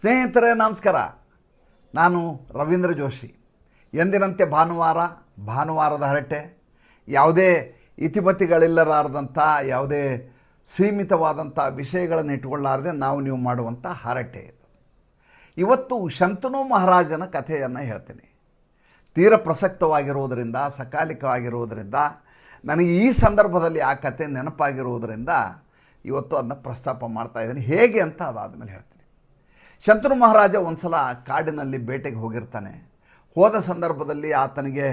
ಸ್ನೇಹಿತರೆ, ನಮಸ್ಕಾರ. ನಾನು ರವೀಂದ್ರ ಜೋಶಿ. ಎಂದಿನಂತೆ ಭಾನುವಾರ, ಭಾನುವಾರದ ಹರಟೆ, ಯಾವುದೇ ಇತಿಮತಿಗಳಿಲ್ಲಲಾರದಂಥ ಯಾವುದೇ ಸೀಮಿತವಾದಂಥ ವಿಷಯಗಳನ್ನು ಇಟ್ಕೊಳ್ಳಾರದೆ ನಾವು ನೀವು ಮಾಡುವಂಥ ಹರಟೆ ಇದು. ಇವತ್ತು ಶಂತನು ಮಹಾರಾಜನ ಕಥೆಯನ್ನು ಹೇಳ್ತೀನಿ. ತೀರ ಪ್ರಸಕ್ತವಾಗಿರುವುದರಿಂದ, ಸಕಾಲಿಕವಾಗಿರುವುದರಿಂದ, ನನಗೆ ಈ ಸಂದರ್ಭದಲ್ಲಿ ಆ ಕಥೆ ನೆನಪಾಗಿರುವುದರಿಂದ ಇವತ್ತು ಅದನ್ನ ಪ್ರಸ್ತಾಪ ಮಾಡ್ತಾ ಇದ್ದೀನಿ. ಹೇಗೆ ಅಂತ ಅದಾದಮೇಲೆ ಹೇಳ್ತೀನಿ. ಶಂತನು ಮಹಾರಾಜ ಒಂದು ಸಲ ಕಾಡಿನಲ್ಲಿ ಬೇಟೆಗೆ ಹೋಗಿರ್ತಾನೆ. ಹೋದ ಸಂದರ್ಭದಲ್ಲಿ ಆತನಿಗೆ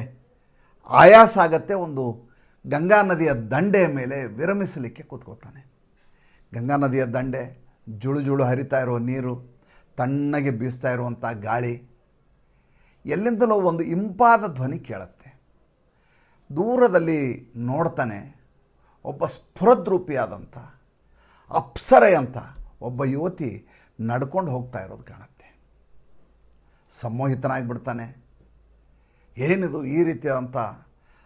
ಆಯಾಸ ಆಗತ್ತೆ, ಒಂದು ಗಂಗಾ ನದಿಯ ದಂಡೆಯ ಮೇಲೆ ವಿರಮಿಸಲಿಕ್ಕೆ ಕೂತ್ಕೋತಾನೆ ಗಂಗಾ ನದಿಯ ದಂಡೆ, ಜುಳು ಜುಳು ಹರಿತಾ ಇರುವ ನೀರು, ತಣ್ಣಗೆ ಬೀಸ್ತಾ ಇರುವಂಥ ಗಾಳಿ, ಎಲ್ಲಿಂದಲೋ ಒಂದು ಇಂಪಾದ ಧ್ವನಿ ಕೇಳುತ್ತೆ. ದೂರದಲ್ಲಿ ನೋಡ್ತಾನೆ, ಒಬ್ಬ ಸ್ಫುರದ್ರೂಪಿಯಾದಂಥ ಅಪ್ಸರೆ ಅಂತ ಒಬ್ಬ ಯುವತಿ ನಡ್ಕೊಂಡು ಹೋಗ್ತಾ ಇರೋದು ಕಾಣುತ್ತೆ. ಸಮ್ಮೋಹಿತನಾಗಿಬಿಡ್ತಾನೆ. ಏನಿದು ಈ ರೀತಿಯಾದಂಥ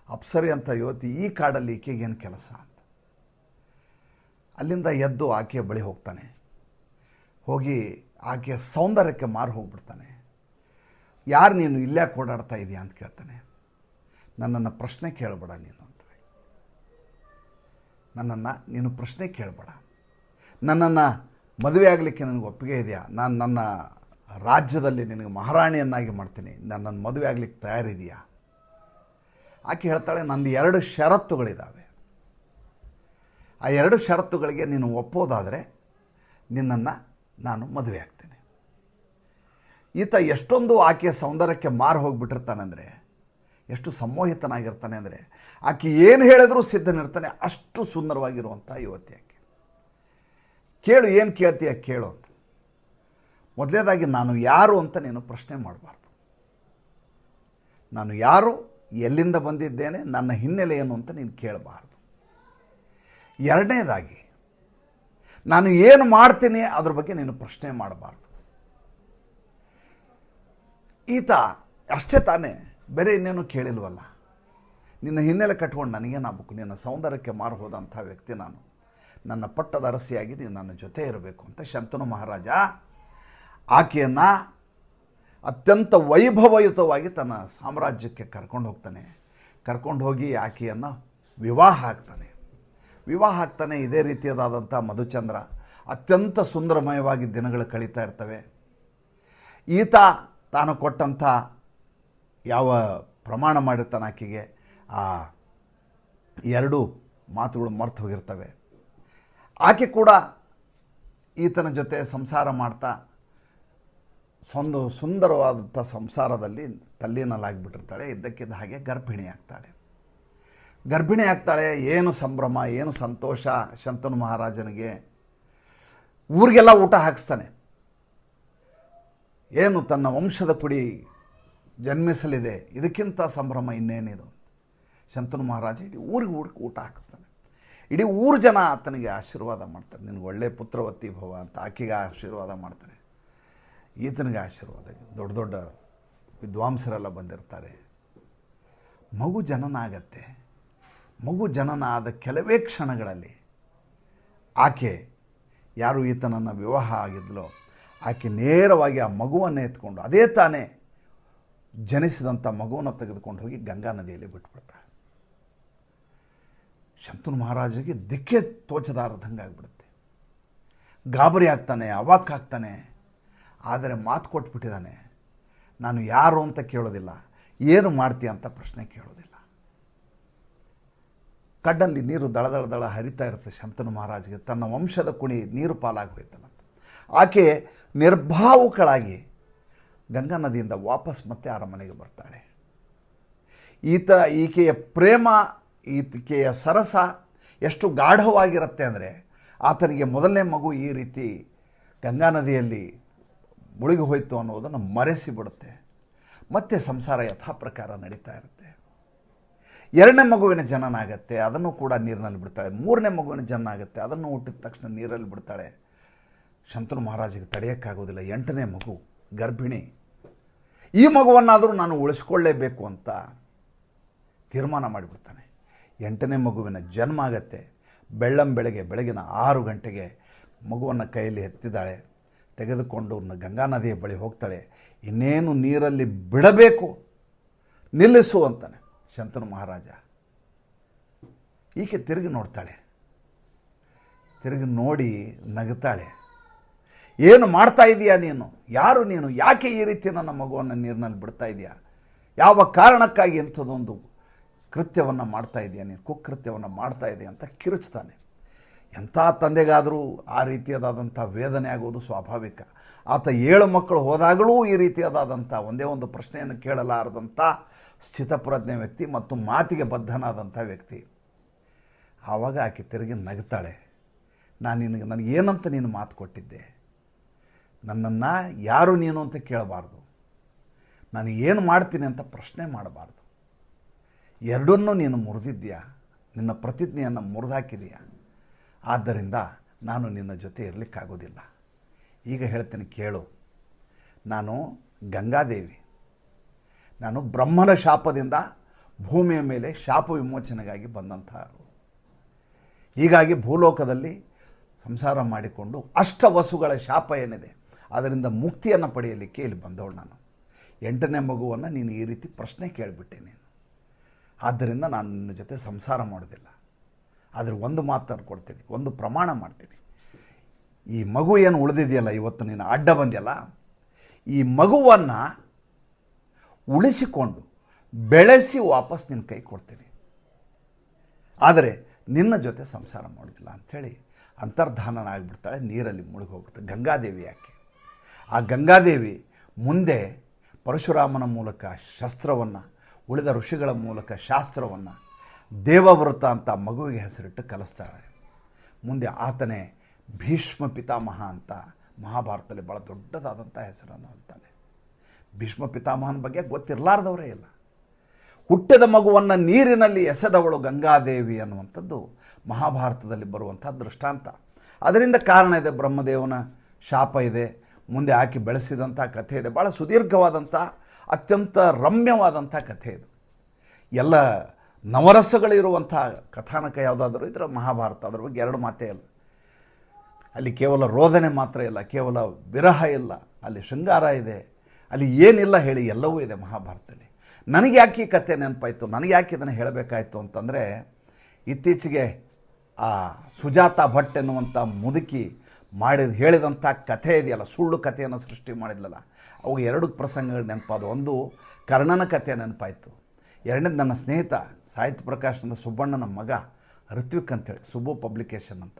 ಅಪ್ಸರಿ ಅಂತ ಯುವತಿ ಈ ಕಾಡಲ್ಲಿ ಈಕೆಗೇನು ಕೆಲಸ ಅಂತ. ಅಲ್ಲಿಂದ ಎದ್ದು ಆಕೆಯ ಬಳಿ ಹೋಗ್ತಾನೆ. ಹೋಗಿ ಆಕೆಯ ಸೌಂದರ್ಯಕ್ಕೆ ಮಾರು ಹೋಗ್ಬಿಡ್ತಾನೆ. ಯಾರು ನೀನು ಇಲ್ಲೇ ಓಡಾಡ್ತಾ ಇದೆಯಾ ಅಂತ ಕೇಳ್ತಾನೆ. ನನ್ನನ್ನು ಪ್ರಶ್ನೆ ಕೇಳಬೇಡ ನೀನು ಅಂತ. ನನ್ನನ್ನು ನೀನು ಪ್ರಶ್ನೆ ಕೇಳಬೇಡ. ನನ್ನನ್ನು ಮದುವೆ ಆಗಲಿಕ್ಕೆ ನನಗೆ ಒಪ್ಪಿಗೆ ಇದೆಯಾ? ನಾನು ನನ್ನ ರಾಜ್ಯದಲ್ಲಿ ನಿನಗೆ ಮಹಾರಾಣಿಯನ್ನಾಗಿ ಮಾಡ್ತೀನಿ. ನನ್ನನ್ನು ಮದುವೆ ಆಗಲಿಕ್ಕೆ ತಯಾರಿದೆಯಾ? ಆಕೆ ಹೇಳ್ತಾಳೆ, ನಂದು ಎರಡು ಷರತ್ತುಗಳಿದ್ದಾವೆ ಆ ಎರಡು ಷರತ್ತುಗಳಿಗೆ ನೀನು ಒಪ್ಪೋದಾದರೆ ನಿನ್ನನ್ನು ನಾನು ಮದುವೆ ಆಗ್ತೇನೆ. ಈತ ಎಷ್ಟೊಂದು ಆಕೆಯ ಸೌಂದರ್ಯಕ್ಕೆ ಮಾರು ಹೋಗಿಬಿಟ್ಟಿರ್ತಾನೆಂದರೆ, ಎಷ್ಟು ಸಮ್ಮೋಹಿತನಾಗಿರ್ತಾನೆ ಅಂದರೆ, ಆಕೆ ಏನು ಹೇಳಿದ್ರೂ ಸಿದ್ಧನಿರ್ತಾನೆ, ಅಷ್ಟು ಸುಂದರವಾಗಿರುವಂಥ ಯುವತಿ ಆಕೆ ಕೇಳು, ಏನು ಕೇಳ್ತೀಯ ಕೇಳು. ಅಂತ ಮೊದಲನೇದಾಗಿ ನಾನು ಯಾರು ಅಂತ ನೀನು ಪ್ರಶ್ನೆ ಮಾಡಬಾರ್ದು. ನಾನು ಯಾರು, ಎಲ್ಲಿಂದ ಬಂದಿದ್ದೇನೆ, ನನ್ನ ಹಿನ್ನೆಲೆ ಏನು ಅಂತ ನೀನು ಕೇಳಬಾರ್ದು. ಎರಡನೇದಾಗಿ, ನಾನು ಏನು ಮಾಡ್ತೀನಿ ಅದ್ರ ಬಗ್ಗೆ ನೀನು ಪ್ರಶ್ನೆ ಮಾಡಬಾರ್ದು. ಈತ ಅಷ್ಟೇ ತಾನೇ, ಬೇರೆ ಇನ್ನೇನು ಕೇಳಿಲ್ವಲ್ಲ. ನಿನ್ನ ಹಿನ್ನೆಲೆ ಕಟ್ಕೊಂಡು ನನಗೇನಾಗಬೇಕು? ನಿನ್ನ ಸೌಂದರ್ಯಕ್ಕೆ ಮಾರು ಹೋದಂಥ ವ್ಯಕ್ತಿ ನಾನು. ನನ್ನ ಪಟ್ಟದ ಅರಸಿಯಾಗಿ ನೀನು ನನ್ನ ಜೊತೆ ಇರಬೇಕು ಅಂತ ಶಂತನು ಮಹಾರಾಜ ಆಕೆಯನ್ನು ಅತ್ಯಂತ ವೈಭವಯುತವಾಗಿ ತನ್ನ ಸಾಮ್ರಾಜ್ಯಕ್ಕೆ ಕರ್ಕೊಂಡು ಹೋಗ್ತಾನೆ. ಕರ್ಕೊಂಡು ಹೋಗಿ ಆಕೆಯನ್ನು ವಿವಾಹ ಆಗ್ತಾನೆ. ವಿವಾಹ ಆಗ್ತಾನೆ, ಇದೇ ರೀತಿಯದಾದಂಥ ಮಧುಚಂದ್ರ. ಅತ್ಯಂತ ಸುಂದರಮಯವಾಗಿ ದಿನಗಳು ಕಳೀತಾ ಇರ್ತವೆ. ಈತ ತಾನು ಕೊಟ್ಟಂಥ ಯಾವ ಪ್ರಮಾಣ ಮಾಡಿರ್ತಾನೆ ಆಕೆಗೆ, ಆ ಎರಡು ಮಾತುಗಳು ಮರ್ತು ಹೋಗಿರ್ತವೆ. ಆಕೆ ಕೂಡ ಈತನ ಜೊತೆ ಸಂಸಾರ ಮಾಡ್ತಾ ಒಂದು ಸುಂದರವಾದಂಥ ಸಂಸಾರದಲ್ಲಿ ತಲ್ಲೀನಲಾಗಿಬಿಟ್ಟಿರ್ತಾಳೆ, ಇದ್ದಕ್ಕಿದ್ದ ಹಾಗೆ ಗರ್ಭಿಣಿ ಆಗ್ತಾಳೆ. ಗರ್ಭಿಣಿ ಆಗ್ತಾಳೆ, ಏನು ಸಂಭ್ರಮ, ಏನು ಸಂತೋಷ, ಶಂತನು ಮಹಾರಾಜನಿಗೆ. ಊರಿಗೆಲ್ಲ ಊಟ ಹಾಕಿಸ್ತಾನೆ. ಏನು ತನ್ನ ವಂಶದ ಪುಡಿ ಜನ್ಮಿಸಲಿದೆ, ಇದಕ್ಕಿಂತ ಸಂಭ್ರಮ ಇನ್ನೇನಿದು? ಶಂತನು ಮಹಾರಾಜ ಊರಿಗೆ ಊರಿಗೆ ಊಟ ಹಾಕಿಸ್ತಾನೆ. ಇಡೀ ಊರು ಜನ ಆತನಿಗೆ ಆಶೀರ್ವಾದ ಮಾಡ್ತಾರೆ. ನಿನಗೆ ಒಳ್ಳೆ ಪುತ್ರವತಿ ಭವ ಅಂತ ಆಕೆಗೆ ಆಶೀರ್ವಾದ ಮಾಡ್ತಾರೆ. ಈತನಿಗೆ ಆಶೀರ್ವಾದ ದೊಡ್ಡ ದೊಡ್ಡ ವಿದ್ವಾಂಸರೆಲ್ಲ ಬಂದಿರ್ತಾರೆ. ಮಗು ಜನನ ಆಗತ್ತೆ ಮಗು ಜನನ ಆದ ಕೆಲವೇ ಕ್ಷಣಗಳಲ್ಲಿ ಆಕೆ ಯಾರು ಈತನನ್ನು ವಿವಾಹ ಆಗಿದ್ಲೋ ಆಕೆ ನೇರವಾಗಿ ಆ ಮಗುವನ್ನು ಎತ್ಕೊಂಡು ಅದೇ ತಾನೇ ಜನಿಸಿದಂಥ ಮಗುವನ್ನು ತೆಗೆದುಕೊಂಡು ಹೋಗಿ ಗಂಗಾ ನದಿಯಲ್ಲಿ ಬಿಟ್ಬಿಡ್ತಾಳೆ. ಶಂತನು ಮಹಾರಾಜಿಗೆ ದಿಕ್ಕೆ ತೋಚದಾರದಂಗೆ ಆಗಿಬಿಡುತ್ತೆ ಗಾಬರಿ ಆಗ್ತಾನೆ, ಅವಾಕ್ ಆಗ್ತಾನೆ, ಆದರೆ ಮಾತು ಕೊಟ್ಬಿಟ್ಟಿದ್ದಾನೆ ನಾನು ಯಾರು ಅಂತ ಕೇಳೋದಿಲ್ಲ, ಏನು ಮಾಡ್ತೀಯ ಅಂತ ಪ್ರಶ್ನೆ ಕೇಳೋದಿಲ್ಲ. ಕಡ್ಡಲ್ಲಿ ನೀರು ದಳ ದಳ ಹರಿತಾ ಇರುತ್ತೆ ಶಂತನು ಮಹಾರಾಜಗೆ. ತನ್ನ ವಂಶದ ಕುಣಿ ನೀರು ಪಾಲಾಗಿ ಹೋಯ್ತಾನಂತ ಆಕೆ ನಿರ್ಭಾವುಕಳಾಗಿ ಗಂಗಾ ನದಿಯಿಂದ ವಾಪಸ್ ಮತ್ತೆ ಅರಮನೆಗೆ ಬರ್ತಾಳೆ. ಈತ, ಈಕೆಯ ಪ್ರೇಮ ಈಕೆಯ ಸರಸ ಎಷ್ಟು ಗಾಢವಾಗಿರುತ್ತೆ ಅಂದರೆ ಆತನಿಗೆ ಮೊದಲನೇ ಮಗು ಈ ರೀತಿ ಗಂಗಾ ನದಿಯಲ್ಲಿ ಮುಳುಗಿ ಹೋಯಿತು ಅನ್ನೋದನ್ನು ಮರೆಸಿ ಬಿಡುತ್ತೆ ಮತ್ತೆ ಸಂಸಾರ ಯಥಾ ಪ್ರಕಾರ ನಡೀತಾ ಇರುತ್ತೆ. ಎರಡನೇ ಮಗುವಿನ ಜನನ ಆಗುತ್ತೆ ಅದನ್ನು ಕೂಡ ನೀರಿನಲ್ಲಿ ಬಿಡ್ತಾಳೆ. ಮೂರನೇ ಮಗುವಿನ ಜನನ ಆಗುತ್ತೆ ಅದನ್ನು ಹುಟ್ಟಿದ ತಕ್ಷಣ ನೀರಲ್ಲಿ ಬಿಡ್ತಾಳೆ. ಶಂತನು ಮಹಾರಾಜಿಗೆ ತಡೆಯೋಕ್ಕಾಗೋದಿಲ್ಲ. ಎಂಟನೇ ಮಗು, ಗರ್ಭಿಣಿ. ಈ ಮಗುವನ್ನಾದರೂ ನಾನು ಉಳಿಸ್ಕೊಳ್ಳೇಬೇಕು ಅಂತ ತೀರ್ಮಾನ ಮಾಡಿಬಿಡ್ತಾನೆ. ಎಂಟನೇ ಮಗುವಿನ ಜನ್ಮ ಆಗತ್ತೆ. ಬೆಳ್ಳಂ ಬೆಳಗ್ಗೆ, ಬೆಳಗಿನ ಆರು ಗಂಟೆಗೆ ಮಗುವನ್ನು ಕೈಯಲ್ಲಿ ಎತ್ತಿದ್ದಾಳೆ. ತೆಗೆದುಕೊಂಡು ಗಂಗಾ ನದಿಯ ಬಳಿ ಹೋಗ್ತಾಳೆ. ಇನ್ನೇನು ನೀರಲ್ಲಿ ಬಿಡಬೇಕು? ನಿಲ್ಲಿಸು ಅಂತಾನೆ ಶಂತನು ಮಹಾರಾಜ. ಈಕೆ ತಿರುಗಿ ನೋಡ್ತಾಳೆ. ತಿರುಗಿ ನೋಡಿ ನಗುತ್ತಾಳೆ ಏನು ಮಾಡ್ತಾ ಇದೀಯಾ ನೀನು? ಯಾರು ನೀನು? ಯಾಕೆ ಈ ರೀತಿ ನನ್ನ ಮಗುವನ್ನು ನೀರಿನಲ್ಲಿ ಬಿಡ್ತಾ ಇದೆಯಾ? ಯಾವ ಕಾರಣಕ್ಕಾಗಿ ಇಂಥದ್ದೊಂದು ಕೃತ್ಯವನ್ನು ಮಾಡ್ತಾ ಇದೆಯಾ ನೀನು, ಕುಕೃತ್ಯವನ್ನು ಮಾಡ್ತಾ ಇದೆಯಾ ಅಂತ ಕಿರುಚ್ತಾನೆ ಎಂಥ ತಂದೆಗಾದರೂ ಆ ರೀತಿಯಾದಂಥ ವೇದನೆ ಆಗೋದು ಸ್ವಾಭಾವಿಕ. ಆತ ಏಳು ಮಕ್ಕಳು ಹೋದಾಗಲೂ ಈ ರೀತಿಯಾದಂಥ ಒಂದೇ ಒಂದು ಪ್ರಶ್ನೆಯನ್ನು ಕೇಳಲಾರದಂಥ ಸ್ಥಿತಪ್ರಜ್ಞೆ ವ್ಯಕ್ತಿ ಮತ್ತು ಮಾತಿಗೆ ಬದ್ಧನಾದಂಥ ವ್ಯಕ್ತಿ. ಆವಾಗ ಆಕೆ ತಿರುಗಿ ನಗ್ತಾಳೆ. ನಾನು ನಿನಗೆ ಏನಂತ ನೀನು ಮಾತು ಕೊಟ್ಟಿದ್ದೆ? ನನ್ನನ್ನು ಯಾರು ನೀನು ಅಂತ ಕೇಳಬಾರ್ದು. ನಾನು ಏನು ಮಾಡ್ತೀನಿ ಅಂತ ಪ್ರಶ್ನೆ ಮಾಡಬಾರ್ದು. ಎರಡನ್ನೂ ನೀನು ಮುರಿದಿದ್ದೀಯಾ? ನಿನ್ನ ಪ್ರತಿಜ್ಞೆಯನ್ನು ಮುರಿದಾಕಿದೆಯಾ? ಆದ್ದರಿಂದ ನಾನು ನಿನ್ನ ಜೊತೆ ಇರಲಿಕ್ಕಾಗೋದಿಲ್ಲ. ಈಗ ಹೇಳ್ತೀನಿ, ಕೇಳು. ನಾನು ಗಂಗಾದೇವಿ. ನಾನು ಬ್ರಹ್ಮನ ಶಾಪದಿಂದ ಭೂಮಿಯ ಮೇಲೆ ಶಾಪ ವಿಮೋಚನೆಗಾಗಿ ಬಂದಂಥವರು. ಹೀಗಾಗಿ ಭೂಲೋಕದಲ್ಲಿ ಸಂಸಾರ ಮಾಡಿಕೊಂಡು ಅಷ್ಟವಸುಗಳ ಶಾಪ ಏನಿದೆ, ಅದರಿಂದ ಮುಕ್ತಿಯನ್ನು ಪಡೆಯಲಿಕ್ಕೆ ಇಲ್ಲಿ ಬಂದವಳು ನಾನು. ಎಂಟನೇ ಮಗುವನ್ನು ನೀನು ಈ ರೀತಿ ಪ್ರಶ್ನೆ ಕೇಳಿಬಿಟ್ಟೆ ನೀನು ಆದ್ದರಿಂದ ನಾನು ನಿನ್ನ ಜೊತೆ ಸಂಸಾರ ಮಾಡೋದಿಲ್ಲ ಆದರೆ ಒಂದು ಮಾತನ್ನು ಕೊಡ್ತೀನಿ, ಒಂದು ಪ್ರಮಾಣ ಮಾಡ್ತೀನಿ. ಈ ಮಗು ಏನು ಉಳಿದಿದೆಯಲ್ಲ ಇವತ್ತು ನೀನು ಅಡ್ಡ ಬಂದ್ಯಲ್ಲ? ಈ ಮಗುವನ್ನು ಉಳಿಸಿಕೊಂಡು ಬೆಳೆಸಿ ವಾಪಸ್ ನಿನ್ನ ಕೈ ಕೊಡ್ತೀನಿ. ಆದರೆ ನಿನ್ನ ಜೊತೆ ಸಂಸಾರ ಮಾಡೋದಿಲ್ಲ ಅಂಥೇಳಿ ಅಂತರ್ಧಾನನಾಗಿಬಿಡ್ತಾಳೆ, ನೀರಲ್ಲಿ ಮುಳುಗಿ ಹೋಗ್ಬಿಡ್ತಾಳೆ ಗಂಗಾದೇವಿ ಯಾಕೆ? ಆ ಗಂಗಾದೇವಿ ಮುಂದೆ ಪರಶುರಾಮನ ಮೂಲಕ ಶಸ್ತ್ರವನ್ನು ಉಳಿದ ಋಷಿಗಳ ಮೂಲಕ ಶಾಸ್ತ್ರವನ್ನು ದೇವವ್ರತ ಅಂತ ಮಗುವಿಗೆ ಹೆಸರಿಟ್ಟು ಕಲಿಸ್ತಾರೆ. ಮುಂದೆ ಆತನೇ ಭೀಷ್ಮ ಪಿತಾಮಹ ಅಂತ ಮಹಾಭಾರತದಲ್ಲಿ ಭಾಳ ದೊಡ್ಡದಾದಂಥ ಹೆಸರನ್ನು ಅಂತಾನೆ ಭೀಷ್ಮ ಪಿತಾಮಹನ ಬಗ್ಗೆ ಗೊತ್ತಿರಲಾರ್ದವರೇ ಇಲ್ಲ. ಹುಟ್ಟಿದ ಮಗುವನ್ನು ನೀರಿನಲ್ಲಿ ಎಸೆದವಳು ಗಂಗಾದೇವಿ ಅನ್ನುವಂಥದ್ದು ಮಹಾಭಾರತದಲ್ಲಿ ಬರುವಂಥ ದೃಷ್ಟಾಂತ. ಅದರಿಂದ ಕಾರಣ ಇದೆ, ಬ್ರಹ್ಮದೇವನ ಶಾಪ ಇದೆ, ಮುಂದೆ ಹಾಕಿ ಬೆಳೆಸಿದಂಥ ಕಥೆ ಇದೆ ಭಾಳ ಸುದೀರ್ಘವಾದಂಥ ಅತ್ಯಂತ ರಮ್ಯವಾದಂಥ ಕಥೆ ಇದು. ಎಲ್ಲ ನವರಸಗಳಿರುವಂಥ ಕಥಾನಕ ಯಾವುದಾದ್ರೂ ಇದ್ರೆ ಮಹಾಭಾರತ, ಅದರ ಬಗ್ಗೆ ಎರಡು ಮಾತೇ ಇಲ್ಲ. ಅಲ್ಲಿ ಕೇವಲ ರೋದನೆ ಮಾತ್ರ ಇಲ್ಲ, ಕೇವಲ ವಿರಹ ಇಲ್ಲ, ಅಲ್ಲಿ ಶೃಂಗಾರ ಇದೆ, ಅಲ್ಲಿ ಏನಿಲ್ಲ ಹೇಳಿ ಎಲ್ಲವೂ ಇದೆ ಮಹಾಭಾರತದಲ್ಲಿ. ನನಗೆ ಯಾಕೆ ಈ ಕಥೆ ನೆನಪಾಯಿತು, ನನಗೆ ಯಾಕೆ ಇದನ್ನು ಹೇಳಬೇಕಾಯಿತು ಅಂತಂದರೆ, ಇತ್ತೀಚೆಗೆ ಆ ಸುಜಾತ ಭಟ್ ಎನ್ನುವಂಥ ಮುದುಕಿ ಮಾಡಿದ, ಹೇಳಿದಂಥ ಕಥೆ ಇದೆಯಲ್ಲ, ಸುಳ್ಳು ಕಥೆಯನ್ನು ಸೃಷ್ಟಿ ಮಾಡಿದ್ಲಲ್ಲ ಅವು ಎರಡು ಪ್ರಸಂಗಗಳು ನೆನಪಾದವು. ಒಂದು ಕರ್ಣನ ಕಥೆ ನೆನಪಾಯಿತು. ಎರಡನೇದು ನನ್ನ ಸ್ನೇಹಿತ ಸಾಹಿತ್ಯ ಪ್ರಕಾಶನದ ಸುಬ್ಬಣ್ಣನ ಮಗ ಋತ್ವಿಕ್ ಅಂತೇಳಿ, ಸುಬ್ಬು ಪಬ್ಲಿಕೇಶನ್ ಅಂತ.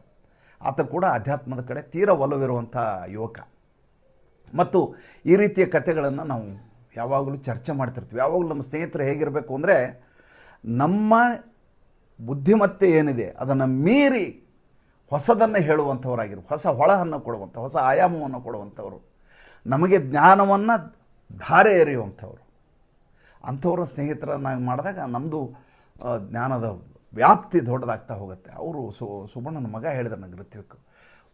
ಆತ ಕೂಡ ಅಧ್ಯಾತ್ಮದ ಕಡೆ ತೀರ ಒಲವಿರುವಂಥ ಯುವಕ. ಮತ್ತು ಈ ರೀತಿಯ ಕಥೆಗಳನ್ನು ನಾವು ಯಾವಾಗಲೂ ಚರ್ಚೆ ಮಾಡ್ತಿರ್ತೀವಿ. ಯಾವಾಗಲೂ ನಮ್ಮ ಸ್ನೇಹಿತರು ಹೇಗಿರಬೇಕು ಅಂದರೆ, ನಮ್ಮ ಬುದ್ಧಿಮತ್ತೆ ಏನಿದೆ, ಅದನ್ನು ಮೀರಿ ಹೊಸದನ್ನು ಹೇಳುವಂಥವರಾಗಿರು, ಹೊಸ ಹೊಳಹನ್ನು ಕೊಡುವಂಥ, ಹೊಸ ಆಯಾಮವನ್ನು ಕೊಡುವಂಥವರು. ನಮಗೆ ಜ್ಞಾನವನ್ನು ಧಾರೆ ಎರೆಯುವಂಥವ್ರು. ಅಂಥವ್ರ ಸ್ನೇಹಿತರನ್ನಾಗಿ ಮಾಡಿದಾಗ ನಮ್ಮದು ಜ್ಞಾನದ ವ್ಯಾಪ್ತಿ ದೊಡ್ಡದಾಗ್ತಾ ಹೋಗುತ್ತೆ. ಅವರು ಸು ಸುಬಣ್ಣನ ಮಗ ಹೇಳಿದ ನನಗೆ ಋತ್ವಿಕ್,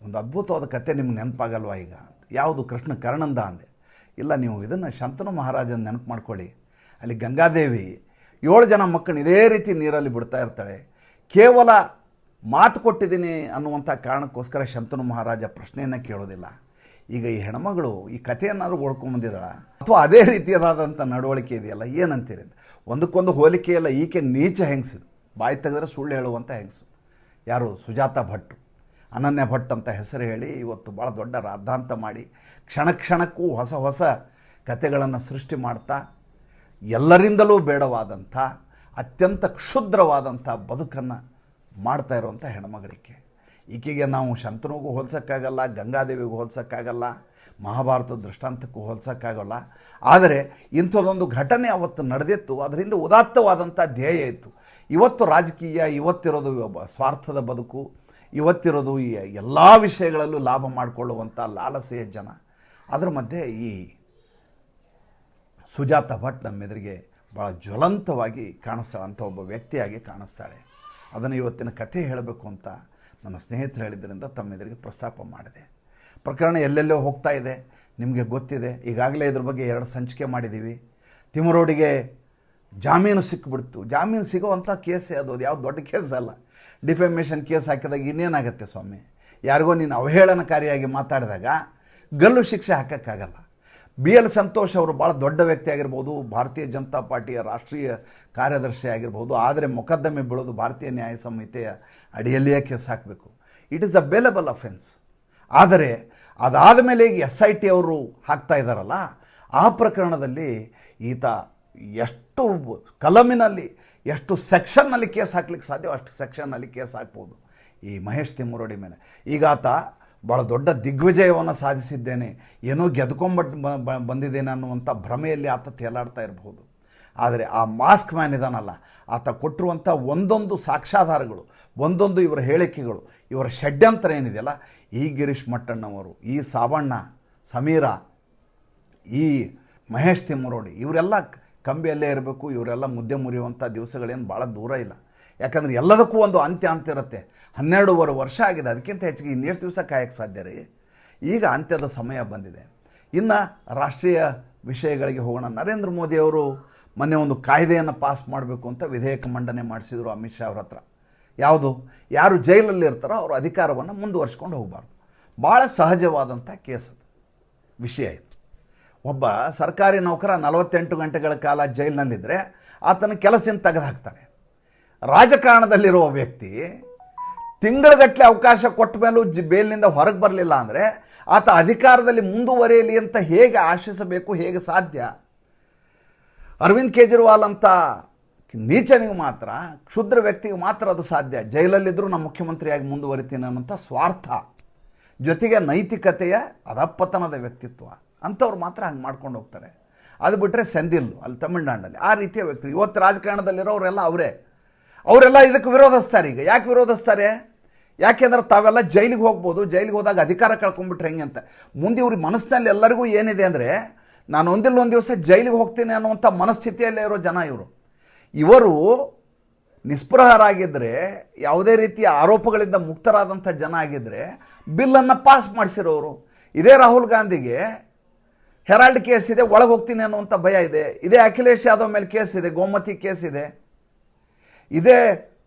ಒಂದು ಅದ್ಭುತವಾದ ಕತೆ ನಿಮ್ಗೆ ನೆನಪಾಗಲ್ವಾ ಈಗ? ಯಾವುದು ಕೃಷ್ಣ ಕರ್ಣಂದ ಅಂದೆ? ಇಲ್ಲ, ನೀವು ಇದನ್ನು ಶಂತನು ಮಹಾರಾಜನ ನೆನಪು ಮಾಡ್ಕೊಳ್ಳಿ. ಅಲ್ಲಿ ಗಂಗಾದೇವಿ ಏಳು ಜನ ಮಕ್ಕಳು ಇದೇ ರೀತಿ ನೀರಲ್ಲಿ ಬಿಡ್ತಾ ಇರ್ತಾಳೆ. ಕೇವಲ ಮಾತು ಕೊಟ್ಟಿದ್ದೀನಿ ಅನ್ನುವಂಥ ಕಾರಣಕ್ಕೋಸ್ಕರ ಶಂತನು ಮಹಾರಾಜ ಪ್ರಶ್ನೆಯನ್ನು ಕೇಳೋದಿಲ್ಲ. ಈಗ ಈ ಹೆಣ್ಮಗಳು ಈ ಕಥೆಯನ್ನಾದರೂ ಓಡ್ಕೊಂಬಂದಿದ್ದಾಳ ಅಥವಾ ಅದೇ ರೀತಿಯಾದಂಥ ನಡವಳಿಕೆ ಇದೆಯಲ್ಲ, ಏನಂತೀರಿ? ಒಂದಕ್ಕೊಂದು ಹೋಲಿಕೆ ಇಲ್ಲ, ಈಕೆ ನೀಚ ಹೆಂಗಸು. ಬಾಯಿ ತೆಗೆದ್ರೆ ಸುಳ್ಳು ಹೇಳುವಂಥ ಹೆಂಗಸು. ಯಾರು? ಸುಜಾತ ಭಟ್. ಅನನ್ಯ ಭಟ್ ಅಂತ ಹೆಸರು ಹೇಳಿ ಇವತ್ತು ಭಾಳ ದೊಡ್ಡ ರಾದ್ಧಾಂತ ಮಾಡಿ ಕ್ಷಣ ಕ್ಷಣಕ್ಕೂ ಹೊಸ ಹೊಸ ಕಥೆಗಳನ್ನು ಸೃಷ್ಟಿ ಮಾಡ್ತಾ, ಎಲ್ಲರಿಂದಲೂ ಬೇಡವಾದಂಥ, ಅತ್ಯಂತ ಕ್ಷುದ್ರವಾದಂಥ ಬದುಕನ್ನು ಮಾಡ್ತಾ ಇರುವಂಥ ಹೆಣ್ಮಗಳಿಕೆ. ಈಕೆಗೆ ನಾವು ಶಂತನುಗೂ ಹೋಲ್ಸೋಕ್ಕಾಗಲ್ಲ, ಗಂಗಾದೇವಿಗೂ ಹೋಲ್ಸೋಕ್ಕಾಗಲ್ಲ ಮಹಾಭಾರತದ ದೃಷ್ಟಾಂತಕ್ಕೂ ಹೋಲ್ಸೋಕ್ಕಾಗಲ್ಲ. ಆದರೆ ಇಂಥದ್ದೊಂದು ಘಟನೆ ಅವತ್ತು ನಡೆದಿತ್ತು. ಅದರಿಂದ ಉದಾತ್ತವಾದಂಥ ಧ್ಯೇಯ ಇತ್ತು. ಇವತ್ತು ರಾಜಕೀಯ, ಇವತ್ತಿರೋದು ಸ್ವಾರ್ಥದ ಬದುಕು, ಇವತ್ತಿರೋದು ಈ ಎಲ್ಲ ವಿಷಯಗಳಲ್ಲೂ ಲಾಭ ಮಾಡಿಕೊಳ್ಳುವಂಥ ಲಾಲಸೆಯ ಜನ. ಅದರ ಮಧ್ಯೆ ಈ ಸುಜಾತ ಭಟ್ ನಮ್ಮ ಎದುರಿಗೆ ಭಾಳ ಜ್ವಲಂತವಾಗಿ ಕಾಣಿಸ್ತಾಳೆ. ಅಂಥ ಒಬ್ಬ ವ್ಯಕ್ತಿಯಾಗಿ ಕಾಣಿಸ್ತಾಳೆ. ಅದನ್ನು ಇವತ್ತಿನ ಕಥೆ ಹೇಳಬೇಕು ಅಂತ ನನ್ನ ಸ್ನೇಹಿತರು ಹೇಳಿದ್ದರಿಂದ ತಮ್ಮ ಎದುರಿಗೆ ಪ್ರಸ್ತಾಪ ಮಾಡಿದೆ. ಪ್ರಕರಣ ಎಲ್ಲೆಲ್ಲೋ ಹೋಗ್ತಾ ಇದೆ. ನಿಮಗೆ ಗೊತ್ತಿದೆ. ಈಗಾಗಲೇ ಇದ್ರ ಬಗ್ಗೆ ಎರಡು ಸಂಚಿಕೆ ಮಾಡಿದ್ದೀವಿ. ತಿಮರೋಡಿಗೆ ಜಾಮೀನು ಸಿಕ್ಕಿಬಿಡ್ತು ಜಾಮೀನು ಸಿಗೋವಂಥ ಕೇಸೇ ಅದು. ಅದು ಯಾವ ದೊಡ್ಡ ಕೇಸ್ ಅಲ್ಲ. ಡಿಫೆಮೇಷನ್ ಕೇಸ್ ಹಾಕಿದಾಗ ಇನ್ನೇನಾಗುತ್ತೆ ಸ್ವಾಮಿ? ಯಾರಿಗೋ ನೀನು ಅವಹೇಳನಕಾರಿಯಾಗಿ ಮಾತಾಡಿದಾಗ ಗಲ್ಲು ಶಿಕ್ಷೆ ಹಾಕೋಕ್ಕಾಗಲ್ಲ. ಬಿ ಎಲ್ ಸಂತೋಷ್ ಅವರು ಭಾಳ ದೊಡ್ಡ ವ್ಯಕ್ತಿ ಆಗಿರ್ಬೋದು, ಭಾರತೀಯ ಜನತಾ ಪಾರ್ಟಿಯ ರಾಷ್ಟ್ರೀಯ ಕಾರ್ಯದರ್ಶಿ ಆಗಿರ್ಬೋದು, ಆದರೆ ಮೊಕದ್ದಮೆ ಬೀಳೋದು ಭಾರತೀಯ ನ್ಯಾಯ ಸಂಹಿತೆಯ ಅಡಿಯಲ್ಲಿಯೇ ಕೇಸ್ ಹಾಕಬೇಕು. It is a bailable offence ಆದರೆ ಅದಾದ ಮೇಲೆ ಈಗ ಎಸ್ ಐ ಟಿ ಅವರು ಹಾಕ್ತಾ ಇದ್ದಾರಲ್ಲ ಆ ಪ್ರಕರಣದಲ್ಲಿ ಈತ ಎಷ್ಟು ಕಲಮಿನಲ್ಲಿ, ಎಷ್ಟು ಸೆಕ್ಷನ್ನಲ್ಲಿ ಕೇಸ್ ಹಾಕ್ಲಿಕ್ಕೆ ಸಾಧ್ಯವೋ ಅಷ್ಟು ಸೆಕ್ಷನ್ನಲ್ಲಿ ಕೇಸ್ ಹಾಕ್ಬೋದು ಈ ಮಹೇಶ್ ತಿಮ್ಮುರಡಿ ಮೇಲೆ. ಈಗ ಆತ ಭಾಳ ದೊಡ್ಡ ದಿಗ್ವಿಜಯವನ್ನು ಸಾಧಿಸಿದ್ದೇನೆ. ಏನೋ ಗೆದ್ಕೊಂಬಟ್ಟು ಬಂದಿದ್ದೇನೆ ಅನ್ನುವಂಥ ಭ್ರಮೆಯಲ್ಲಿ ಆತ ತೇಲಾಡ್ತಾ ಇರಬಹುದು ಆದರೆ ಆ ಮಾಸ್ಕ್ ಮ್ಯಾನ್ ಇದಾನಲ್ಲ, ಆತ ಕೊಟ್ಟಿರುವಂಥ ಒಂದೊಂದು ಸಾಕ್ಷ್ಯಾಧಾರಗಳು, ಒಂದೊಂದು ಇವರ ಹೇಳಿಕೆಗಳು, ಇವರ ಷಡ್ಯಂತರ ಏನಿದೆಯಲ್ಲ, ಈ ಗಿರೀಶ್ ಮಟ್ಟಣ್ಣವರು ಈ ಸಾಬಣ್ಣ ಸಮೀರ, ಈ ಮಹೇಶ್ ತಿಮ್ಮರೋಡಿ, ಇವರೆಲ್ಲ ಕಂಬಿಯಲ್ಲೇ ಇರಬೇಕು, ಇವರೆಲ್ಲ ಮುದ್ದೆ ಮುರಿಯುವಂಥ ದಿವಸಗಳೇನು ಭಾಳ ದೂರ ಇಲ್ಲ. ಯಾಕಂದ್ರೆ ಎಲ್ಲದಕ್ಕೂ ಒಂದು ಅಂತ್ಯ ಅಂತ ಇರುತ್ತೆ. ಹನ್ನೆರಡೂವರೆ ವರ್ಷ ಆಗಿದೆ. ಅದಕ್ಕಿಂತ ಹೆಚ್ಚಿಗೆ ಇನ್ನೆಷ್ಟು ದಿವಸ ಕಾಯಕ್ಕೆ ಸಾಧ್ಯ ರೀ? ಈಗ ಅಂತ್ಯದ ಸಮಯ ಬಂದಿದೆ. ಇನ್ನು ರಾಷ್ಟ್ರೀಯ ವಿಷಯಗಳಿಗೆ ಹೋಗೋಣ. ನರೇಂದ್ರ ಮೋದಿಯವರು ಮೊನ್ನೆ ಒಂದು ಕಾಯ್ದೆಯನ್ನು ಪಾಸ್ ಮಾಡಬೇಕು ಅಂತ ವಿಧೇಯಕ ಮಂಡನೆ ಮಾಡಿಸಿದರು ಅಮಿತ್ ಶಾ ಅವ್ರ ಹತ್ರ. ಯಾವುದು? ಯಾರು ಜೈಲಲ್ಲಿ ಇರ್ತಾರೋ ಅವ್ರ ಅಧಿಕಾರವನ್ನು ಮುಂದುವರ್ಸ್ಕೊಂಡು ಹೋಗಬಾರ್ದು. ಭಾಳ ಸಹಜವಾದಂಥ ಕೇಸ್ ಅದು. ವಿಷಯ ಇದು. ಒಬ್ಬ ಸರ್ಕಾರಿ ನೌಕರ ನಲವತ್ತೆಂಟು ಗಂಟೆಗಳ ಕಾಲ ಜೈಲಿನಲ್ಲಿದ್ದರೆ ಆತನ ಕೆಲಸದಿಂದ ತೆಗೆದು ಹಾಕ್ತಾರೆ ರಾಜಕಾರಣದಲ್ಲಿರುವ ವ್ಯಕ್ತಿ ತಿಂಗಳಗಟ್ಟಲೆ ಅವಕಾಶ ಕೊಟ್ಟ ಮೇಲೂ ಜಿ ಬೇಲ್ನಿಂದ ಹೊರಗೆ ಬರಲಿಲ್ಲ ಅಂದರೆ ಆತ ಅಧಿಕಾರದಲ್ಲಿ ಮುಂದುವರಿಯಲಿ ಅಂತ ಹೇಗೆ ಆಶಿಸಬೇಕು, ಹೇಗೆ ಸಾಧ್ಯ? ಅರವಿಂದ್ ಕೇಜ್ರಿವಾಲ್ ಅಂತ ನೀಚನಿಗೆ ಮಾತ್ರ, ಕ್ಷುದ್ರ ವ್ಯಕ್ತಿಗೆ ಮಾತ್ರ ಅದು ಸಾಧ್ಯ. ಜೈಲಲ್ಲಿದ್ದರೂ ನಮ್ಮ ಮುಖ್ಯಮಂತ್ರಿಯಾಗಿ ಮುಂದುವರಿತೀನಿ ಅನ್ನೋಂಥ ಸ್ವಾರ್ಥ. ಜೊತೆಗೆ ನೈತಿಕತೆಯ ಅಧಪತನದ ವ್ಯಕ್ತಿತ್ವ. ಅಂಥವ್ರು ಮಾತ್ರ ಹಂಗೆ ಮಾಡ್ಕೊಂಡು ಹೋಗ್ತಾರೆ. ಅದು ಬಿಟ್ಟರೆ ಸೆಂದಿಲ್, ಅಲ್ಲಿ ತಮಿಳ್ನಾಡಲ್ಲಿ. ಆ ರೀತಿಯ ವ್ಯಕ್ತಿ. ಇವತ್ತು ರಾಜಕಾರಣದಲ್ಲಿರೋರೆಲ್ಲ ಅವರೇ. ಅವರೆಲ್ಲ ಇದಕ್ಕೆ ವಿರೋಧಿಸ್ತಾರೆ ಈಗ. ಯಾಕೆ ವಿರೋಧಿಸ್ತಾರೆ? ಯಾಕೆಂದ್ರೆ ತಾವೆಲ್ಲ ಜೈಲಿಗೆ ಹೋಗ್ಬೋದು, ಜೈಲಿಗೆ ಹೋದಾಗ ಅಧಿಕಾರ ಕಳ್ಕೊಂಡ್ಬಿಟ್ರೆ ಹೆಂಗೆ ಅಂತ. ಮುಂದೆ ಇವ್ರ ಮನಸ್ಸಿನಲ್ಲಿ ಎಲ್ಲರಿಗೂ ಏನಿದೆ ಅಂದರೆ, ನಾನು ಒಂದಿಲ್ಲ ಒಂದು ದಿವಸ ಜೈಲಿಗೆ ಹೋಗ್ತೀನಿ ಅನ್ನುವಂಥ ಮನಸ್ಥಿತಿಯಲ್ಲೇ ಇರೋ ಜನ ಇವರು. ಇವರು ನಿಸ್ಪೃಹರಾಗಿದ್ದರೆ ಯಾವುದೇ ರೀತಿಯ ಆರೋಪಗಳಿಂದ ಮುಕ್ತರಾದಂಥ ಜನ ಆಗಿದ್ದರೆ ಬಿಲ್ಲನ್ನು ಪಾಸ್ ಮಾಡಿಸಿರೋರು. ಇದೇ ರಾಹುಲ್ ಗಾಂಧಿಗೆ ಹೆರಾಲ್ಡ್ ಕೇಸ್ ಇದೆ, ಒಳಗೆ ಹೋಗ್ತೀನಿ ಅನ್ನುವಂಥ ಭಯ ಇದೆ. ಇದೇ ಅಖಿಲೇಶ್ ಯಾದವ್ ಮೇಲೆ ಕೇಸ್ ಇದೆ, ಗೋಮತಿ ಕೇಸ್ ಇದೆ. ಇದೇ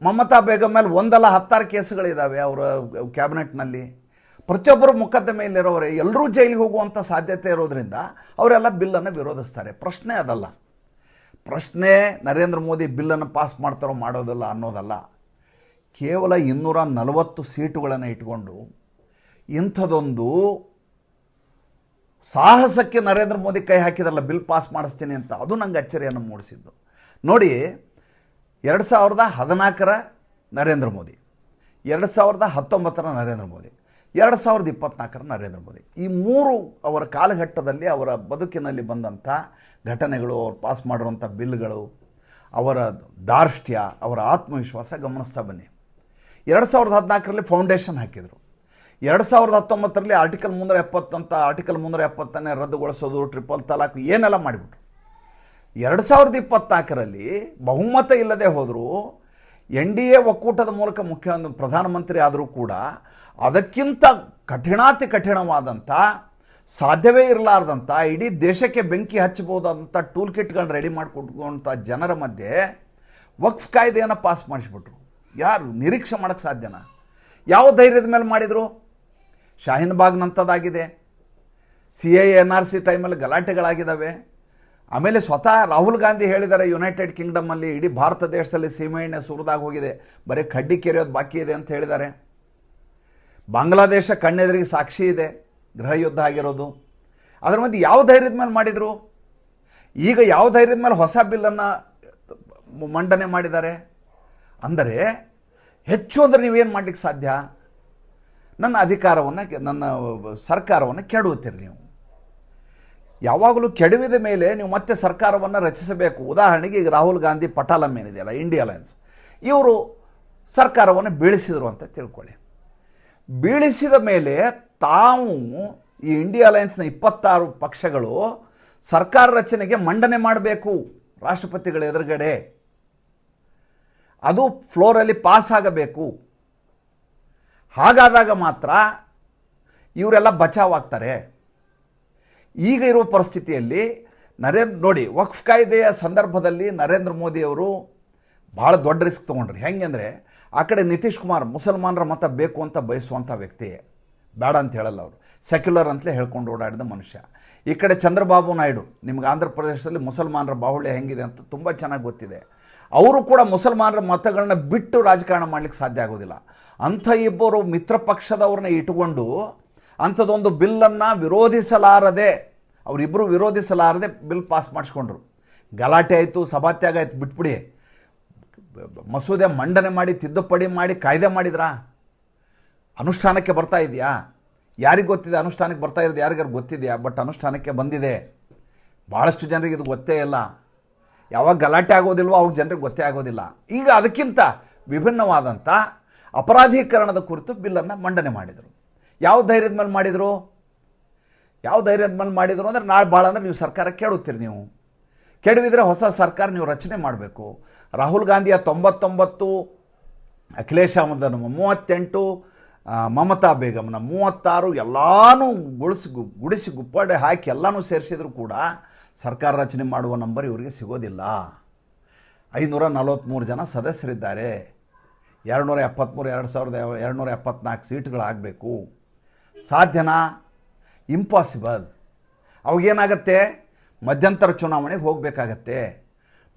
ಮಮತಾ ಬೇಗಂ ಮೇಲೆ ಒಂದಲ್ಲ ಹತ್ತಾರು ಕೇಸುಗಳಿದ್ದಾವೆ ಅವರ ಕ್ಯಾಬಿನೆಟ್ನಲ್ಲಿ. ಪ್ರತಿಯೊಬ್ಬರು ಇರೋರೆ ಎಲ್ಲರೂ ಜೈಲಿಗೆ ಹೋಗುವಂಥ ಸಾಧ್ಯತೆ ಇರೋದರಿಂದ ಅವರೆಲ್ಲ ಬಿಲ್ಲನ್ನು ವಿರೋಧಿಸ್ತಾರೆ. ಪ್ರಶ್ನೆ ಅದಲ್ಲ. ಪ್ರಶ್ನೆ ನರೇಂದ್ರ ಮೋದಿ ಬಿಲ್ಲನ್ನು ಪಾಸ್ ಮಾಡ್ತಾರೋ ಮಾಡೋದಲ್ಲ ಅನ್ನೋದಲ್ಲ. ಕೇವಲ ಇನ್ನೂರ ನಲವತ್ತು ಸೀಟುಗಳನ್ನು ಇಟ್ಕೊಂಡು ಇಂಥದೊಂದು ಸಾಹಸಕ್ಕೆ ನರೇಂದ್ರ ಮೋದಿ ಕೈ ಹಾಕಿದ್ರಲ್ಲ ಬಿಲ್ ಪಾಸ್ ಮಾಡಿಸ್ತೀನಿ ಅಂತ. ಅದು ನಂಗೆ ಅಚ್ಚರಿಯನ್ನು ಮೂಡಿಸಿದ್ದು. ನೋಡಿ ಎರಡು ಸಾವಿರದ ಹದಿನಾಲ್ಕರ ನರೇಂದ್ರ ಮೋದಿ. ಎರಡು ಸಾವಿರದ ಹತ್ತೊಂಬತ್ತರ ನರೇಂದ್ರ ಮೋದಿ. ಎರಡು ಸಾವಿರದ ಇಪ್ಪತ್ನಾಲ್ಕರ ನರೇಂದ್ರ ಮೋದಿ. ಈ ಮೂರು ಅವರ ಕಾಲಘಟ್ಟದಲ್ಲಿ ಅವರ ಬದುಕಿನಲ್ಲಿ ಬಂದಂಥ ಘಟನೆಗಳು, ಅವ್ರು ಪಾಸ್ ಮಾಡಿರುವಂಥ ಬಿಲ್ಗಳು, ಅವರ ದಾರ್ಷ್ಟ್ಯ, ಅವರ ಆತ್ಮವಿಶ್ವಾಸ, ಗಮನಿಸ್ತಾ ಬನ್ನಿ. ಎರಡು ಸಾವಿರದ ಹದಿನಾಲ್ಕರಲ್ಲಿ ಫೌಂಡೇಶನ್ ಹಾಕಿದರು. ಎರಡು ಸಾವಿರದ ಹತ್ತೊಂಬತ್ತರಲ್ಲಿ ಆರ್ಟಿಕಲ್ ಮುನ್ನೂರ ಎಪ್ಪತ್ತಂತ ಆರ್ಟಿಕಲ್ ಮುನ್ನೂರ ಎಪ್ಪತ್ತನೇ ರದ್ದುಗೊಳಿಸೋದು, ಟ್ರಿಪಲ್ ತಲಾಖ್, ಏನೆಲ್ಲ ಮಾಡಿಬಿಟ್ರು. ಎರಡು ಸಾವಿರದ ಇಪ್ಪತ್ನಾಲ್ಕರಲ್ಲಿ ಬಹುಮತ ಇಲ್ಲದೆ ಹೋದರೂ ಎನ್ ಡಿ ಎ ಒಕ್ಕೂಟದ ಮೂಲಕ ಮುಖ್ಯ ಪ್ರಧಾನಮಂತ್ರಿ ಆದರೂ ಕೂಡ ಅದಕ್ಕಿಂತ ಕಠಿಣಾತಿ ಕಠಿಣವಾದಂಥ ಸಾಧ್ಯವೇ ಇರಲಾರ್ದಂಥ ಇಡೀ ದೇಶಕ್ಕೆ ಬೆಂಕಿ ಹಚ್ಚಬಹುದಾದಂಥ ಟೂಲ್ ಕಿಟ್ಗಳನ್ನ ರೆಡಿ ಮಾಡಿಕೊಟ್ಕೊಂಥ ಜನರ ಮಧ್ಯೆ ವಕ್ಫ್ ಕಾಯ್ದೆಯನ್ನು ಪಾಸ್ ಮಾಡಿಸ್ಬಿಟ್ರು. ಯಾರು? ನಿರೀಕ್ಷೆ ಮಾಡೋಕ್ಕೆ ಸಾಧ್ಯನಾ? ಯಾವ ಧೈರ್ಯದ ಮೇಲೆ ಮಾಡಿದರು? Shaheen ಬಾಗ್ನಂಥದ್ದಾಗಿದೆ C A N R C ಟೈಮಲ್ಲಿ ಗಲಾಟೆಗಳಾಗಿದ್ದಾವೆ. ಆಮೇಲೆ ಸ್ವತಃ ರಾಹುಲ್ ಗಾಂಧಿ ಹೇಳಿದ್ದಾರೆ ಯುನೈಟೆಡ್ ಕಿಂಗ್ಡಮಲ್ಲಿ ಇಡೀ ಭಾರತ ದೇಶದಲ್ಲಿ ಸೀಮೆಎಣ್ಣೆ ಸುರಿದಾಗ ಹೋಗಿದೆ. ಬರೀ ಕಡ್ಡಿ ಕೆರೆಯೋದು ಬಾಕಿ ಇದೆ ಅಂತ ಹೇಳಿದ್ದಾರೆ. ಬಾಂಗ್ಲಾದೇಶ ಕಣ್ಣೆದುರಿಗೆ ಸಾಕ್ಷಿ ಇದೆ, ಗೃಹ ಯುದ್ಧ ಆಗಿರೋದು. ಅದರ ಮಧ್ಯೆ ಯಾವ ಧೈರ್ಯದ ಮೇಲೆ ಮಾಡಿದರು? ಈಗ ಯಾವ ಧೈರ್ಯದ ಮೇಲೆ ಹೊಸ ಬಿಲ್ಲನ್ನು ಮಂಡನೆ ಮಾಡಿದ್ದಾರೆ? ಅಂದರೆ ಹೆಚ್ಚು ಅಂದರೆ ನೀವೇನು ಮಾಡಲಿಕ್ಕೆ ಸಾಧ್ಯ? ನನ್ನ ಅಧಿಕಾರವನ್ನು, ನನ್ನ ಸರ್ಕಾರವನ್ನು ಕೆಡುತ್ತೀರಿ ನೀವು. ಯಾವಾಗಲೂ ಕೆಡವಿದ ಮೇಲೆ ನೀವು ಮತ್ತೆ ಸರ್ಕಾರವನ್ನು ರಚಿಸಬೇಕು. ಉದಾಹರಣೆಗೆ ಈಗ ರಾಹುಲ್ ಗಾಂಧಿ ಪಟಾಲಂ ಏನಿದೆಯಲ್ಲ ಇಂಡಿಯಾ ಅಲಯನ್ಸ್ ಇವರು ಸರ್ಕಾರವನ್ನು ಬೀಳಿಸಿದರು ಅಂತ ತಿಳ್ಕೊಳ್ಳಿ. ಬೀಳಿಸಿದ ಮೇಲೆ ತಾವು ಈ ಇಂಡಿಯಾ ಅಲಯನ್ಸ್ನ ಇಪ್ಪತ್ತಾರು ಪಕ್ಷಗಳು ಸರ್ಕಾರ ರಚನೆಗೆ ಮಂಡನೆ ಮಾಡಬೇಕು, ರಾಷ್ಟ್ರಪತಿಗಳ ಎದುರುಗಡೆ. ಅದು ಫ್ಲೋರಲ್ಲಿ ಪಾಸ್ ಆಗಬೇಕು. ಹಾಗಾದಾಗ ಮಾತ್ರ ಇವರೆಲ್ಲ ಬಚಾವಾಗ್ತಾರೆ ಈಗ ಇರುವ ಪರಿಸ್ಥಿತಿಯಲ್ಲಿ ನರೇಂದ್ರ ನೋಡಿ, ವಕ್ಫ್ ಕಾಯ್ದೆಯ ಸಂದರ್ಭದಲ್ಲಿ ನರೇಂದ್ರ ಮೋದಿಯವರು ಭಾಳ ದೊಡ್ಡ ರಿಸ್ಕ್ ತೊಗೊಂಡ್ರಿ. ಹೆಂಗೆ ಆ ಕಡೆ ನಿತೀಶ್ ಕುಮಾರ್ ಮುಸಲ್ಮಾನರ ಮತ ಬೇಕು ಅಂತ ಬಯಸುವಂಥ ವ್ಯಕ್ತಿ. ಬೇಡ ಅಂತ ಹೇಳಲ್ಲ ಅವರು. ಸೆಕ್ಯುಲರ್ ಅಂತಲೇ ಹೇಳ್ಕೊಂಡು ಓಡಾಡಿದ ಮನುಷ್ಯ. ಈ ಕಡೆ ಚಂದ್ರಬಾಬು ನಾಯ್ಡು, ನಿಮ್ಗೆ ಆಂಧ್ರ ಪ್ರದೇಶದಲ್ಲಿ ಮುಸಲ್ಮಾನರ ಬಾಹುಳ್ಯ ಹೆಂಗಿದೆ ಅಂತ ತುಂಬ ಚೆನ್ನಾಗಿ ಗೊತ್ತಿದೆ. ಅವರು ಕೂಡ ಮುಸಲ್ಮಾನರ ಮತಗಳನ್ನ ಬಿಟ್ಟು ರಾಜಕಾರಣ ಮಾಡಲಿಕ್ಕೆ ಸಾಧ್ಯ ಆಗೋದಿಲ್ಲ. ಅಂಥ ಇಬ್ಬರು ಮಿತ್ರ ಪಕ್ಷದವ್ರನ್ನ ಇಟ್ಟುಕೊಂಡು ಅಂಥದ್ದೊಂದು ಬಿಲ್ಲನ್ನು ವಿರೋಧಿಸಲಾರದೆ ಅವರಿಬ್ಬರು ವಿರೋಧಿಸಲಾರದೆ ಬಿಲ್ ಪಾಸ್ ಮಾಡಿಸ್ಕೊಂಡ್ರು. ಗಲಾಟೆ ಆಯಿತು, ಸಭಾತ್ಯಾಗ ಆಯ್ತು, ಬಿಟ್ಬಿಡಿ. ಮಸೂದೆ ಮಂಡನೆ ಮಾಡಿ, ತಿದ್ದುಪಡಿ ಮಾಡಿ, ಕಾಯ್ದೆ ಮಾಡಿದ್ರಾ? ಅನುಷ್ಠಾನಕ್ಕೆ ಬರ್ತಾ ಇದೆಯಾ? ಯಾರಿಗೆ ಗೊತ್ತಿದೆ ಅನುಷ್ಠಾನಕ್ಕೆ ಬರ್ತಾ ಇರೋದು? ಯಾರಿಗಾರು ಗೊತ್ತಿದೆಯಾ? ಬಟ್ ಅನುಷ್ಠಾನಕ್ಕೆ ಬಂದಿದೆ. ಭಾಳಷ್ಟು ಜನರಿಗೆ ಇದು ಗೊತ್ತೇ ಇಲ್ಲ. ಯಾವಾಗ ಗಲಾಟೆ ಆಗೋದಿಲ್ವೋ ಅವಾಗ ಜನರಿಗೆ ಗೊತ್ತೇ ಆಗೋದಿಲ್ಲ. ಈಗ ಅದಕ್ಕಿಂತ ವಿಭಿನ್ನವಾದಂಥ ಅಪರಾಧೀಕರಣದ ಕುರಿತು ಬಿಲ್ಲನ್ನು ಮಂಡನೆ ಮಾಡಿದರು. ಯಾವ ಧೈರ್ಯದ ಮೇಲೆ ಮಾಡಿದರು? ಯಾವ ಧೈರ್ಯದ ಮೇಲೆ ಮಾಡಿದರು ಅಂದರೆ ನಾಳೆ ಭಾಳ ಅಂದರೆ ನೀವು ಸರ್ಕಾರ ಕೇಳುತ್ತೀರಿ ನೀವು. ಕೆಡವಿದರೆ ಹೊಸ ಸರ್ಕಾರ ನೀವು ರಚನೆ ಮಾಡಬೇಕು. ರಾಹುಲ್ ಗಾಂಧಿಯ ತೊಂಬತ್ತೊಂಬತ್ತು, ಅಖಿಲೇಶ್ ಅಹಮದನ ಮೂವತ್ತೆಂಟು ಮಮತಾ ಬೇಗಮ್ನ ಮೂವತ್ತಾರು, ಎಲ್ಲಾನು ಗುಳಿಸಿ ಗು- ಗುಡಿಸಿ ಗುಪ್ಪಾಡೆ ಹಾಕಿ ಎಲ್ಲನೂ ಸೇರಿಸಿದ್ರು ಕೂಡ ಸರ್ಕಾರ ರಚನೆ ಮಾಡುವ ನಂಬರ್ ಇವರಿಗೆ ಸಿಗೋದಿಲ್ಲ. ಐನೂರ ನಲವತ್ತ್ಮೂರು ಜನ ಸದಸ್ಯರಿದ್ದಾರೆ. ಎರಡುನೂರ ಎಪ್ಪತ್ತ್ಮೂರು ಎರಡು ಸಾವಿರದ ಎರಡುನೂರ ಎಪ್ಪತ್ನಾಲ್ಕು ಸೀಟ್ಗಳಾಗಬೇಕು. ಸಾಧ್ಯನಾ? ಇಂಪಾಸಿಬಲ್ ಅವಾಗೇನಾಗತ್ತೆ? ಮಧ್ಯಂತರ ಚುನಾವಣೆಗೆ ಹೋಗಬೇಕಾಗತ್ತೆ.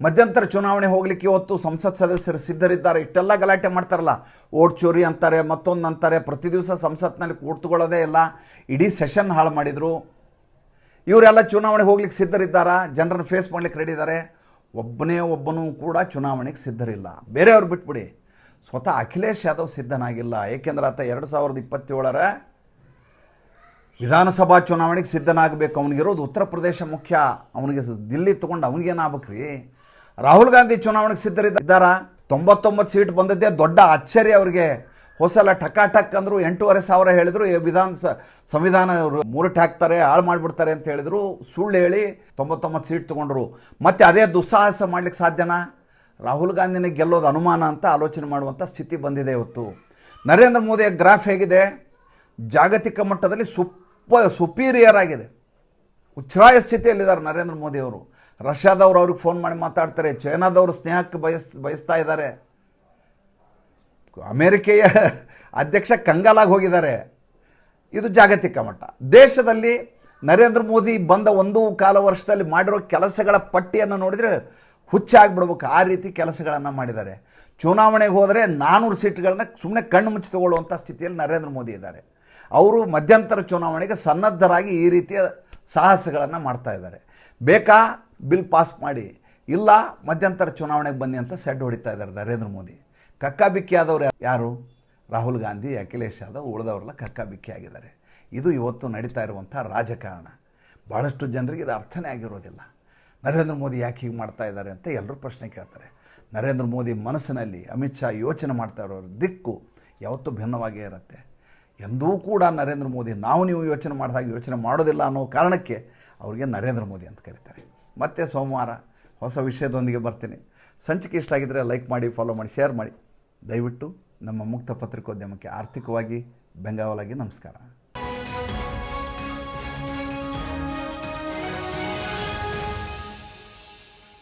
ಮಧ್ಯಂತರ ಚುನಾವಣೆ ಹೋಗ್ಲಿಕ್ಕೆ ಇವತ್ತು ಸಂಸತ್ ಸದಸ್ಯರು ಸಿದ್ಧರಿದ್ದಾರೆ. ಇಷ್ಟೆಲ್ಲ ಗಲಾಟೆ ಮಾಡ್ತಾರಲ್ಲ. ಓಟ್ ಚೋರಿ ಅಂತಾರೆ, ಮತ್ತೊಂದು ಅಂತಾರೆ. ಪ್ರತಿ ದಿವಸ ಸಂಸತ್ನಲ್ಲಿ ಕೂತ್ಕೊಳ್ಳೋದೇ ಇಲ್ಲ. ಇಡೀ ಸೆಷನ್ ಹಾಳು ಮಾಡಿದರು. ಇವರೆಲ್ಲ ಚುನಾವಣೆ ಹೋಗ್ಲಿಕ್ಕೆ ಸಿದ್ಧರಿದ್ದಾರಾ? ಜನರನ್ನು ಫೇಸ್ ಮಾಡ್ಲಿಕ್ಕೆ ರೆಡಿ ಇದ್ದಾರೆ ಒಬ್ಬನೇ ಒಬ್ಬನೂ ಕೂಡ ಚುನಾವಣೆಗೆ ಸಿದ್ಧರಿಲ್ಲ. ಬೇರೆಯವ್ರು ಬಿಟ್ಬಿಡಿ. ಸ್ವತಃ ಅಖಿಲೇಶ್ ಯಾದವ್ ಸಿದ್ಧನಾಗಿಲ್ಲ. ಏಕೆಂದ್ರೆ ಆತ ಎರಡು ಸಾವಿರದ ಇಪ್ಪತ್ತೇಳರ ವಿಧಾನಸಭಾ ಚುನಾವಣೆಗೆ ಸಿದ್ಧನಾಗಬೇಕು ಅವನಿಗಿರೋದು ಉತ್ತರ ಪ್ರದೇಶ ಮುಖ್ಯ, ಅವನಿಗೆ ದಿಲ್ಲಿ ತೊಗೊಂಡು ಅವನಿಗೇನಾಗ್ಬೇಕ್ರಿ ರಾಹುಲ್ ಗಾಂಧಿ ಚುನಾವಣೆಗೆ ಸಿದ್ಧರಿದ್ದಾರ? ತೊಂಬತ್ತೊಂಬತ್ತು ಸೀಟ್ ಬಂದದ್ದೇ ದೊಡ್ಡ ಆಶ್ಚರ್ಯ ಅವರಿಗೆ. ಹೊಸಲ ಟಕಾಟಕ್ ಅಂದರು ಎಂಟೂವರೆ ಸಾವಿರ ಹೇಳಿದ್ರು ವಿಧಾನ ಸಂವಿಧಾನ ಮೂರಟ್ಟು ಹಾಕ್ತಾರೆ, ಹಾಳು ಮಾಡಿಬಿಡ್ತಾರೆ ಅಂತ ಹೇಳಿದ್ರು. ಸುಳ್ಳು ಹೇಳಿ ತೊಂಬತ್ತೊಂಬತ್ತು ಸೀಟ್ ತೊಗೊಂಡ್ರು. ಮತ್ತೆ ಅದೇ ದುಸ್ಸಾಹಸ ಮಾಡ್ಲಿಕ್ಕೆ ಸಾಧ್ಯನಾ? ರಾಹುಲ್ ಗಾಂಧಿನ ಗೆಲ್ಲೋದು ಅನುಮಾನ ಅಂತ ಆಲೋಚನೆ ಮಾಡುವಂಥ ಸ್ಥಿತಿ ಬಂದಿದೆ ಇವತ್ತು. ನರೇಂದ್ರ ಮೋದಿಯ ಗ್ರಾಫ್ ಹೇಗಿದೆ? ಜಾಗತಿಕ ಮಟ್ಟದಲ್ಲಿ ಸುಪ್ಪ ಸುಪೀರಿಯರ್ ಆಗಿದೆ. ಉಚ್ಛ್ರಾಯ ಸ್ಥಿತಿಯಲ್ಲಿದ್ದಾರೆ ನರೇಂದ್ರ ಮೋದಿ ಅವರು. ರಷ್ಯಾದವ್ರು ಅವ್ರಿಗೆ ಫೋನ್ ಮಾಡಿ ಮಾತಾಡ್ತಾರೆ, ಚೈನಾದವರು ಸ್ನೇಹಕ್ಕೆ ಬಯಸ್, ಬಯಸ್ತಾ ಇದ್ದಾರೆ. ಅಮೇರಿಕೆಯ ಅಧ್ಯಕ್ಷ ಕಂಗಾಲಾಗಿ ಹೋಗಿದ್ದಾರೆ. ಇದು ಜಾಗತಿಕ ಮಟ್ಟ. ದೇಶದಲ್ಲಿ ನರೇಂದ್ರ ಮೋದಿ ಬಂದ ಒಂದು ಕಾಲ ವರ್ಷದಲ್ಲಿ ಮಾಡಿರೋ ಕೆಲಸಗಳ ಪಟ್ಟಿಯನ್ನು ನೋಡಿದರೆ ಹುಚ್ಚಾಗ್ಬಿಡ್ಬೇಕು. ಆ ರೀತಿ ಕೆಲಸಗಳನ್ನು ಮಾಡಿದ್ದಾರೆ. ಚುನಾವಣೆಗೆ ಹೋದರೆ ನಾನ್ನೂರು ಸೀಟ್ಗಳನ್ನ ಸುಮ್ಮನೆ ಕಣ್ಣು ಮುಚ್ಚಿ ತಗೊಳ್ಳುವಂಥ ಸ್ಥಿತಿಯಲ್ಲಿ ನರೇಂದ್ರ ಮೋದಿ ಇದ್ದಾರೆ. ಅವರು ಮಧ್ಯಂತರ ಚುನಾವಣೆಗೆ ಸನ್ನದ್ಧರಾಗಿ ಈ ರೀತಿಯ ಸಾಹಸಗಳನ್ನು ಮಾಡ್ತಾ ಇದ್ದಾರೆ. ಬೇಕಾ ಬಿಲ್ ಪಾಸ್ ಮಾಡಿ, ಇಲ್ಲ ಮಧ್ಯಂತರ ಚುನಾವಣೆಗೆ ಬನ್ನಿ ಅಂತ ಸೆಡ್ ಹೊಡಿತಾ ಇದ್ದಾರೆ ನರೇಂದ್ರ ಮೋದಿ. ಕಕ್ಕಾಬಿಕ್ಕಿ ಆದವರು ಯಾರು? ರಾಹುಲ್ ಗಾಂಧಿ, ಅಖಿಲೇಶ್ ಯಾದವ್ ಉಳಿದವರೆಲ್ಲ ಕಕ್ಕಾಬಿಕ್ಕಿ ಆಗಿದ್ದಾರೆ. ಇದು ಇವತ್ತು ನಡೀತಾ ಇರುವಂಥ ರಾಜಕಾರಣ. ಭಾಳಷ್ಟು ಜನರಿಗೆ ಇದು ಅರ್ಥನೇ ಆಗಿರೋದಿಲ್ಲ. ನರೇಂದ್ರ ಮೋದಿ ಯಾಕೆ ಹೀಗೆ ಮಾಡ್ತಾ ಇದ್ದಾರೆ ಅಂತ ಎಲ್ಲರೂ ಪ್ರಶ್ನೆ ಕೇಳ್ತಾರೆ. ನರೇಂದ್ರ ಮೋದಿ ಮನಸ್ಸಿನಲ್ಲಿ ಅಮಿತ್ ಶಾ ಯೋಚನೆ ಮಾಡ್ತಾ ಇರೋರು ದಿಕ್ಕು ಯಾವತ್ತೂ ಭಿನ್ನವಾಗೇ ಇರುತ್ತೆ. ಎಂದೂ ಕೂಡ ನರೇಂದ್ರ ಮೋದಿ, ನಾವು ನೀವು ಯೋಚನೆ ಮಾಡಿದಾಗ ಯೋಚನೆ ಮಾಡೋದಿಲ್ಲ ಅನ್ನೋ ಕಾರಣಕ್ಕೆ ಅವ್ರಿಗೆ ನರೇಂದ್ರ ಮೋದಿ ಅಂತ ಕರೀತಾರೆ. ಮತ್ತೆ ಸೋಮವಾರ ಹೊಸ ವಿಷಯದೊಂದಿಗೆ ಬರ್ತೀನಿ. ಸಂಚಿಕೆ ಇಷ್ಟ ಆಗಿದ್ದರೆ ಲೈಕ್ ಮಾಡಿ ಫಾಲೋ ಮಾಡಿ ಶೇರ್ ಮಾಡಿ. ದಯವಿಟ್ಟು ನಮ್ಮ ಮುಕ್ತ ಪತ್ರಿಕೋದ್ಯಮಕ್ಕೆ ಆರ್ಥಿಕವಾಗಿ ಬೆಂಗಾವಲಾಗಿ ನಮಸ್ಕಾರ.